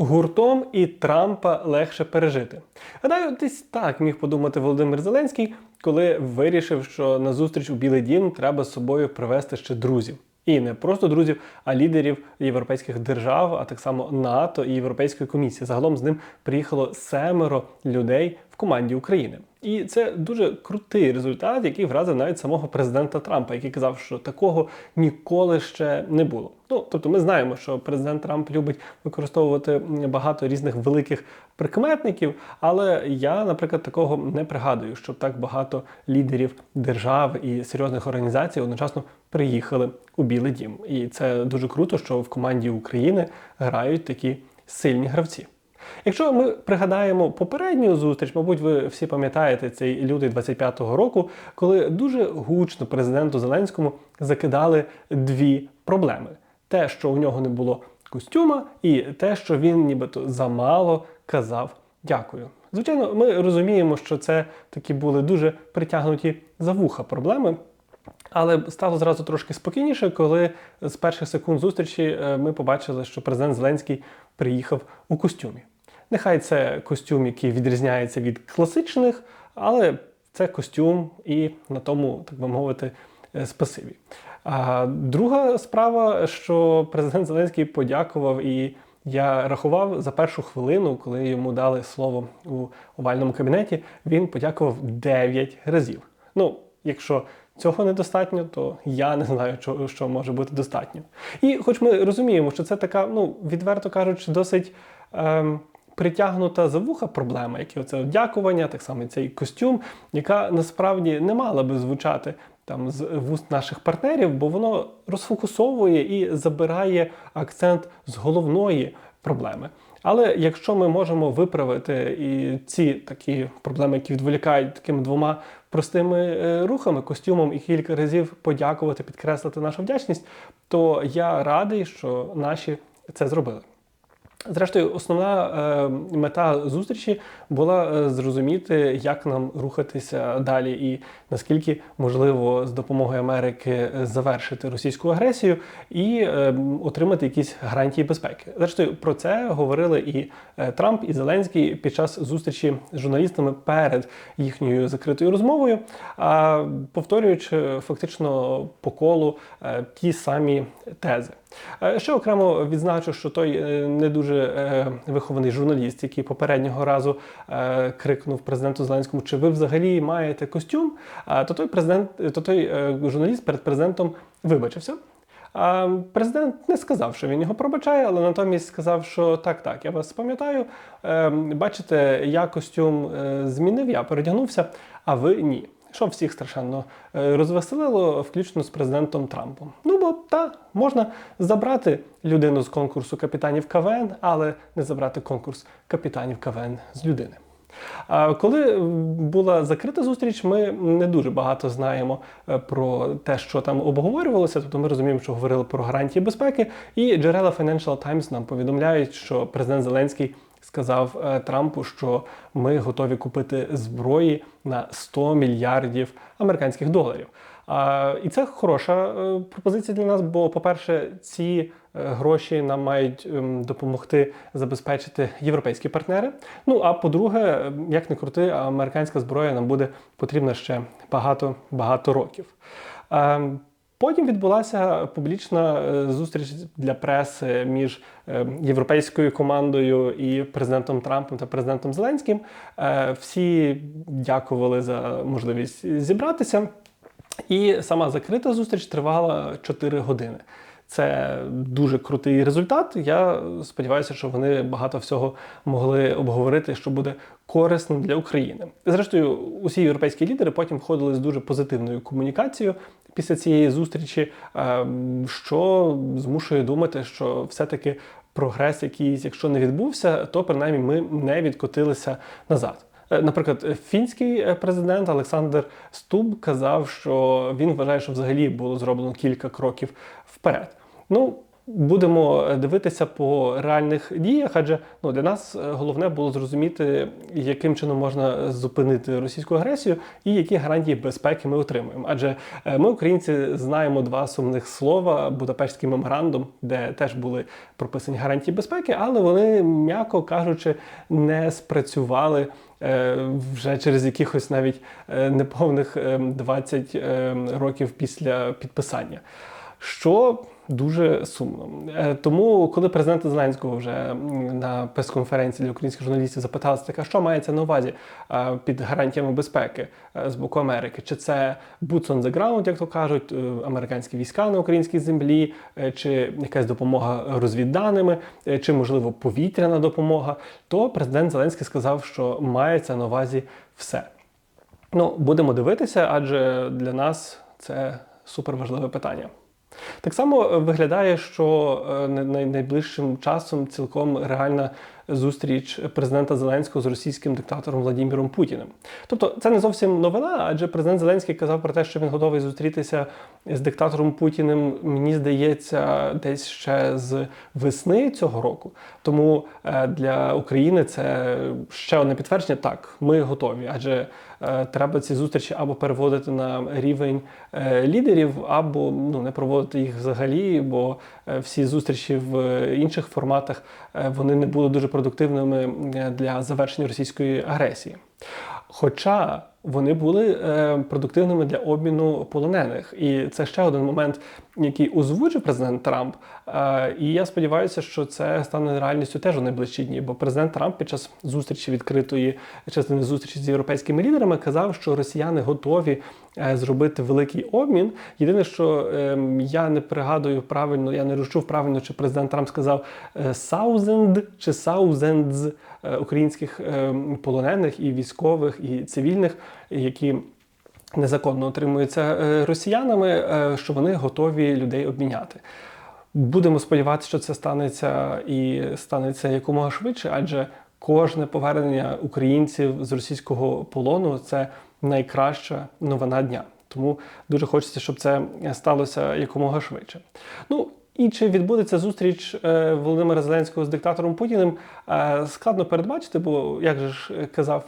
Гуртом і Трампа легше пережити. Гадаю, десь так міг подумати Володимир Зеленський, коли вирішив, що на зустріч у Білий Дім треба з собою привезти ще друзів. І не просто друзів, а лідерів європейських держав, а так само НАТО і Європейської комісії. Загалом з ним приїхало семеро людей команді України. І це дуже крутий результат, який вразив навіть самого президента Трампа, який казав, що такого ніколи ще не було. Ну тобто, ми знаємо, що президент Трамп любить використовувати багато різних великих прикметників, але я, наприклад, такого не пригадую, щоб так багато лідерів держав і серйозних організацій одночасно приїхали у Білий Дім. І це дуже круто, що в команді України грають такі сильні гравці. Якщо ми пригадаємо попередню зустріч, мабуть, ви всі пам'ятаєте цей лютий 25-го року, коли дуже гучно президенту Зеленському закидали дві проблеми: те, що у нього не було костюма, і те, що він нібито замало казав дякую. Звичайно, ми розуміємо, що це такі були дуже притягнуті за вуха проблеми. Але стало зразу трошки спокійніше, коли з перших секунд зустрічі е, ми побачили, що президент Зеленський приїхав у костюмі. Нехай це костюм, який відрізняється від класичних, але це костюм і на тому, так би мовити, е, спасибі. А друга справа, що президент Зеленський подякував і. Я рахував за першу хвилину, коли йому дали слово у овальному кабінеті, він подякував 9 разів. Ну, якщо цього недостатньо, то я не знаю, що, що може бути достатньо. І хоч ми розуміємо, що це така, ну, відверто кажучи, досить. Ем, Притягнута за вуха проблема, яке оце дякування, так само і цей костюм, яка насправді не мала би звучати там з вуст наших партнерів, бо воно розфокусовує і забирає акцент з головної проблеми. Але якщо ми можемо виправити і ці такі проблеми, які відволікають такими двома простими е, рухами, костюмом і кілька разів подякувати, підкреслити нашу вдячність, то я радий, що наші це зробили. Зрештою, основна е, мета зустрічі була е, зрозуміти, як нам рухатися далі, і наскільки можливо з допомогою Америки завершити російську агресію і е, отримати якісь гарантії безпеки. Зрештою, про це говорили і е, Трамп, і Зеленський під час зустрічі з журналістами перед їхньою закритою розмовою, а повторюючи фактично по колу е, ті самі тези. Е, ще окремо відзначу, що той е, не дуже е, вихований журналіст, який попереднього разу крикнув президенту Зеленському, чи ви взагалі маєте костюм, то той президент, то той журналіст перед президентом вибачився. Президент не сказав, що він його пробачає, але натомість сказав, що так, так, я вас пам'ятаю. Бачите, я костюм змінив, я передягнувся, а ви ні що всіх страшенно е, розвеселило, включно з президентом Трампом. Ну бо та можна забрати людину з конкурсу капітанів КВН, але не забрати конкурс капітанів КВН з людини. Коли була закрита зустріч, ми не дуже багато знаємо е, про те, що там обговорювалося. Тобто ми розуміємо, що говорили про гарантії безпеки, і джерела Financial Times нам повідомляють, що президент Зеленський сказав е, Трампу, що ми готові купити зброї на 100 мільярдів американських доларів. І це хороша е, пропозиція для нас, бо, по-перше, ці е, гроші нам мають ем, допомогти забезпечити європейські партнери. Ну а по-друге, як не крути, американська зброя нам буде потрібна ще багато багато років. Потім відбулася публічна е, зустріч для преси між е, європейською командою і президентом Трампом та президентом Зеленським. Е, всі дякували за можливість зібратися. І сама закрита зустріч тривала 4 години. Це дуже крутий результат. Я сподіваюся, що вони багато всього могли обговорити, що буде корисним для України. Зрештою, усі європейські лідери потім входили з дуже позитивною комунікацією після цієї зустрічі, ем, що змушує думати, що все-таки прогрес, якийсь, якщо не відбувся, то принаймні ми не відкотилися назад. Е, наприклад, фінський е, президент Олександр Стуб казав, що він вважає, що взагалі було зроблено кілька кроків вперед. Ну, будемо дивитися по реальних діях, адже ну, для нас е, головне було зрозуміти, яким чином можна зупинити російську агресію і які гарантії безпеки ми отримуємо. Адже е, ми, українці, знаємо два сумних слова: Будапештський меморандум, де теж були прописані гарантії безпеки, але вони, м'яко кажучи, не спрацювали. е, Вже через якихось навіть е, неповних е, 20 е, років після підписання, що дуже сумно. Е, Тому, коли президента Зеленського вже на прес-конференції для українських журналістів запиталися, така, що мається на увазі е, під гарантіями безпеки е, з боку Америки, чи це boots on the ground, як то кажуть, американські війська на українській землі, чи якась допомога розвідданими, чи можливо повітряна допомога, то президент Зеленський сказав, що мається на увазі все. Ну, будемо дивитися, адже для нас це суперважливе питання. Так само е, виглядає, що е, най- най- найближчим часом цілком реальна зустріч президента Зеленського з російським диктатором Владіміром Путіним. Тобто це не зовсім новина, адже президент Зеленський казав про те, що він готовий зустрітися з диктатором Путіним, мені здається, десь ще з весни цього року. Тому е, для України це ще одне підтвердження. Так, ми готові, адже е, треба ці зустрічі або переводити на рівень е, лідерів, або ну не проводити їх взагалі, бо всі зустрічі в інших форматах вони не будуть дуже продуктивними е, для завершення російської агресії. Хоча вони були е, продуктивними для обміну полонених, і це ще один момент, який озвучив президент Трамп. Е, і я сподіваюся, що це стане реальністю теж у найближчі дні. Бо президент Трамп під час зустрічі відкритої частини зустрічі з європейськими лідерами казав, що росіяни готові е, зробити великий обмін. Єдине, що е, я не пригадую правильно, я не розчув правильно, чи президент Трамп сказав «thousand» чи е, українських е, полонених і військових, і цивільних, які незаконно отримуються е, росіянами, е, що вони готові людей обміняти. Будемо сподіватися, що це станеться і станеться якомога швидше, адже кожне повернення українців з російського полону це найкраща новина дня. Тому дуже хочеться, щоб це сталося якомога швидше. Ну і чи відбудеться зустріч е, Володимира Зеленського з диктатором Путіним, е, складно передбачити, бо як же ж казав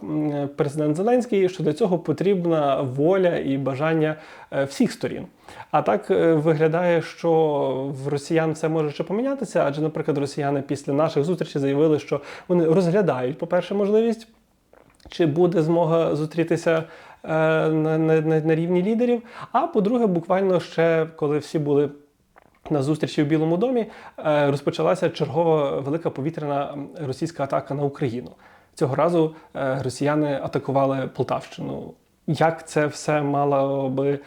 президент Зеленський, що для цього потрібна воля і бажання е, всіх сторін. А так е, виглядає, що в росіян все може ще помінятися, адже, наприклад, росіяни після наших зустрічей заявили, що вони розглядають, по-перше, можливість чи буде змога зустрітися е, на, на, на рівні лідерів. А по-друге, буквально ще коли всі були. На зустрічі в Білому домі е, розпочалася чергова велика повітряна російська атака на Україну. Цього разу е, росіяни атакували Полтавщину. Як це все мало би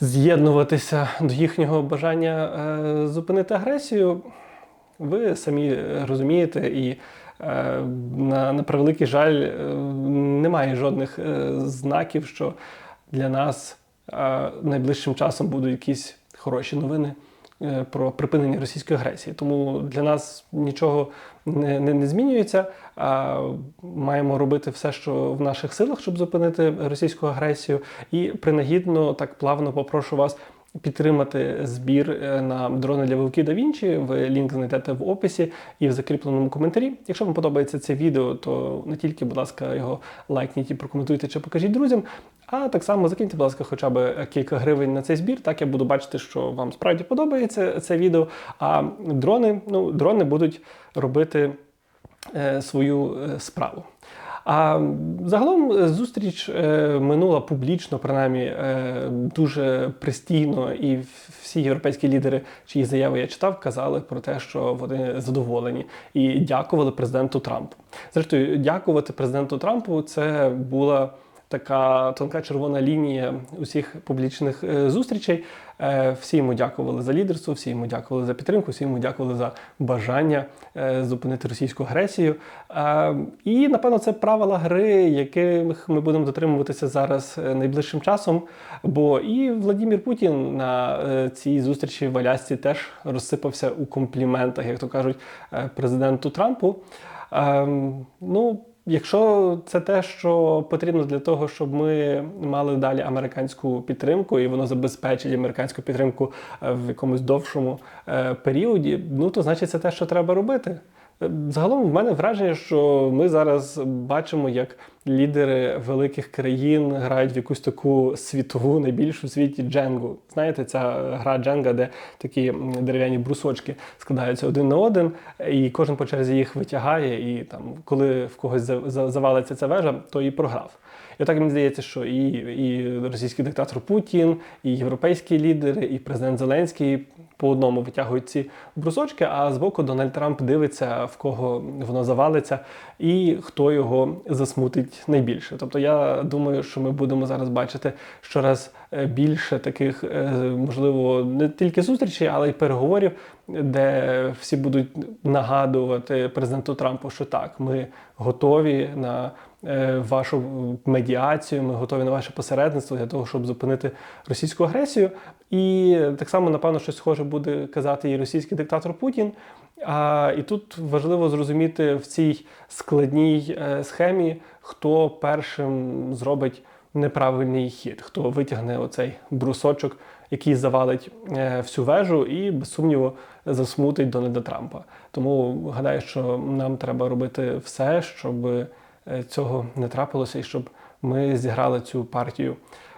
з'єднуватися до їхнього бажання е, зупинити агресію? Ви самі розумієте, і на, на превеликий жаль, немає жодних знаків, що для нас найближчим часом будуть якісь хороші новини про припинення російської агресії. Тому для нас нічого не, не, не змінюється. А маємо робити все, що в наших силах, щоб зупинити російську агресію. І принагідно так плавно попрошу вас підтримати збір е, на дрони для вовків да Вінчі. Ви лінк знайдете в описі і в закріпленому коментарі. Якщо вам подобається це відео, то не тільки, будь ласка, його лайкніть і прокоментуйте чи покажіть друзям. А так само закиньте, будь ласка, хоча б кілька гривень на цей збір. Так я буду бачити, що вам справді подобається це відео. А дрони, ну, дрони будуть робити е, свою е, справу. А загалом е, зустріч е, минула публічно, принаймні е, дуже пристійно, і всі європейські лідери, чиї заяви я читав, казали про те, що вони задоволені і дякували президенту Трампу. Зрештою, дякувати президенту Трампу це була така тонка червона лінія усіх публічних е, зустрічей. Е, Всі йому дякували за лідерство, всі йому дякували за підтримку, всі йому дякували за бажання е, зупинити російську агресію. І напевно це правила гри, яких ми будемо дотримуватися зараз найближчим часом. Бо і Владимир Путін на цій зустрічі в Алясці теж розсипався у компліментах, як то кажуть, президенту Трампу. Ем, Ну, Якщо це те, що потрібно для того, щоб ми мали далі американську підтримку, і воно забезпечить американську підтримку е, в якомусь довшому е, періоді, ну то значить це те, що треба робити. Загалом в мене враження, що ми зараз бачимо, як лідери великих країн грають в якусь таку світову, найбільшу в світі дженгу. Знаєте, ця гра дженга, де такі дерев'яні брусочки складаються один на один, і кожен по черзі їх витягає. І там, коли в когось за- за- завалиться ця вежа, то і програв. І так мені здається, що і, і російський диктатор Путін, і європейські лідери, і президент Зеленський по одному витягують ці брусочки, а збоку Дональд Трамп дивиться, в кого воно завалиться, і хто його засмутить найбільше. Тобто я думаю, що ми будемо зараз бачити щораз більше таких, е, можливо, не тільки зустрічей, але й переговорів, де всі будуть нагадувати президенту Трампу, що так, ми готові на е, вашу медіацію, ми готові на ваше посередництво для того, щоб зупинити російську агресію. І так само, напевно, щось схоже буде казати і російський диктатор Путін. А, і тут важливо зрозуміти в цій складній е, схемі, хто першим зробить неправильний хід, хто витягне оцей брусочок, який завалить е, всю вежу, і без сумніву засмутить Дональда Трампа. Тому гадаю, що нам треба робити все, щоб е, цього не трапилося, і щоб ми зіграли цю партію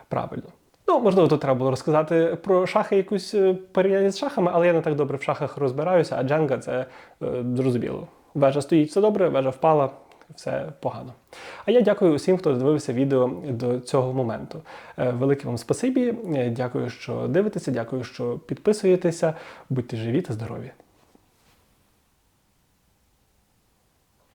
правильно. Ну, можливо, тут треба було розказати про шахи якусь е, порівняння з шахами, але я не так добре в шахах розбираюся, а дженга це е, зрозуміло. Вежа стоїть, все добре, вежа впала, все погано. А я дякую усім, хто дивився відео до цього моменту. Е, Велике вам спасибі. Е, Дякую, що дивитеся, дякую, що підписуєтеся. Будьте живі та здорові.